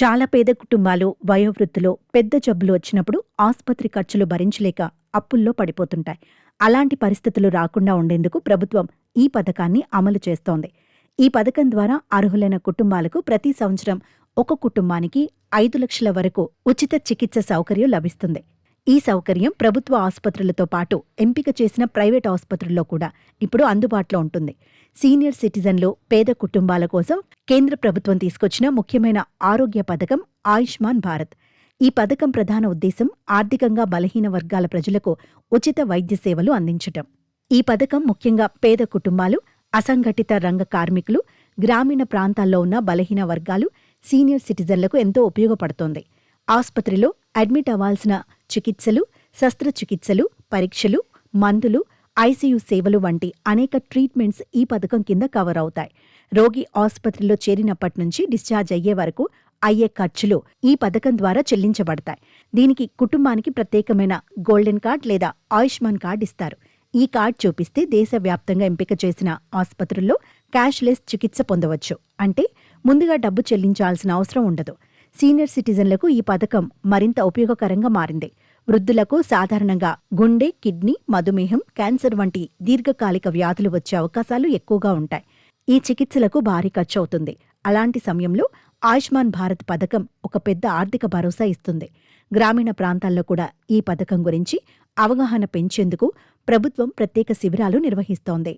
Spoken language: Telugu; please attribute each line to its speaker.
Speaker 1: చాలా పేద కుటుంబాలు వయోవృద్ధులు పెద్ద జబ్బులు వచ్చినప్పుడు ఆసుపత్రి ఖర్చులు భరించలేక అప్పుల్లో పడిపోతుంటాయి. అలాంటి పరిస్థితులు రాకుండా ఉండేందుకు ప్రభుత్వం ఈ పథకాన్ని అమలు చేస్తోంది. ఈ పథకం ద్వారా అర్హులైన కుటుంబాలకు ప్రతి సంవత్సరం ఒక కుటుంబానికి ఐదు లక్షల వరకు ఉచిత చికిత్స సౌకర్యం లభిస్తుంది. ఈ సౌకర్యం ప్రభుత్వ ఆసుపత్రులతో పాటు ఎంపిక చేసిన ప్రైవేట్ ఆసుపత్రుల్లో కూడా ఇప్పుడు అందుబాటులో ఉంటుంది. సీనియర్ సిటిజన్లు పేద కుటుంబాల కోసం కేంద్ర ప్రభుత్వం తీసుకొచ్చిన ముఖ్యమైన ఆరోగ్య పథకం ఆయుష్మాన్ భారత్. ఈ పథకం ప్రధాన ఉద్దేశం ఆర్థికంగా బలహీన వర్గాల ప్రజలకు ఉచిత వైద్య సేవలు అందించటం. ఈ పథకం ముఖ్యంగా పేద కుటుంబాలు అసంఘటిత రంగ కార్మికులు గ్రామీణ ప్రాంతాల్లో ఉన్న బలహీన వర్గాలు సీనియర్ సిటిజన్లకు ఎంతో ఉపయోగపడుతోంది. ఆసుపత్రిలో అడ్మిట్ అవ్వాల్సిన చికిత్సలు శస్త్రచికిత్సలు పరీక్షలు మందులు ఐసీయూ సేవలు వంటి అనేక ట్రీట్మెంట్స్ ఈ పథకం కింద కవర్ అవుతాయి. రోగి ఆసుపత్రిలో చేరినప్పటి నుంచి డిశ్చార్జ్ అయ్యే వరకు అయ్యే ఖర్చులు ఈ పథకం ద్వారా చెల్లించబడతాయి. దీనికి కుటుంబానికి ప్రత్యేకమైన గోల్డెన్ కార్డ్ లేదా ఆయుష్మాన్ కార్డ్ ఇస్తారు. ఈ కార్డ్ చూపిస్తే దేశవ్యాప్తంగా ఎంపిక చేసిన ఆసుపత్రుల్లో క్యాష్లెస్ చికిత్స పొందవచ్చు. అంటే ముందుగా డబ్బు చెల్లించాల్సిన అవసరం ఉండదు. సీనియర్ సిటిజన్లకు ఈ పథకం మరింత ఉపయోగకరంగా మారింది. వృద్ధులకు సాధారణంగా గుండె కిడ్నీ మధుమేహం క్యాన్సర్ వంటి దీర్ఘకాలిక వ్యాధులు వచ్చే అవకాశాలు ఎక్కువగా ఉంటాయి. ఈ చికిత్సలకు భారీ ఖర్చు అవుతుంది అలాంటి సమయంలో ఆయుష్మాన్ భారత్ పథకం ఒక పెద్ద ఆర్థిక భరోసా ఇస్తుంది. గ్రామీణ ప్రాంతాల్లో కూడా ఈ పథకం గురించి అవగాహన పెంచేందుకు ప్రభుత్వం ప్రత్యేక శిబిరాలు నిర్వహిస్తోంది.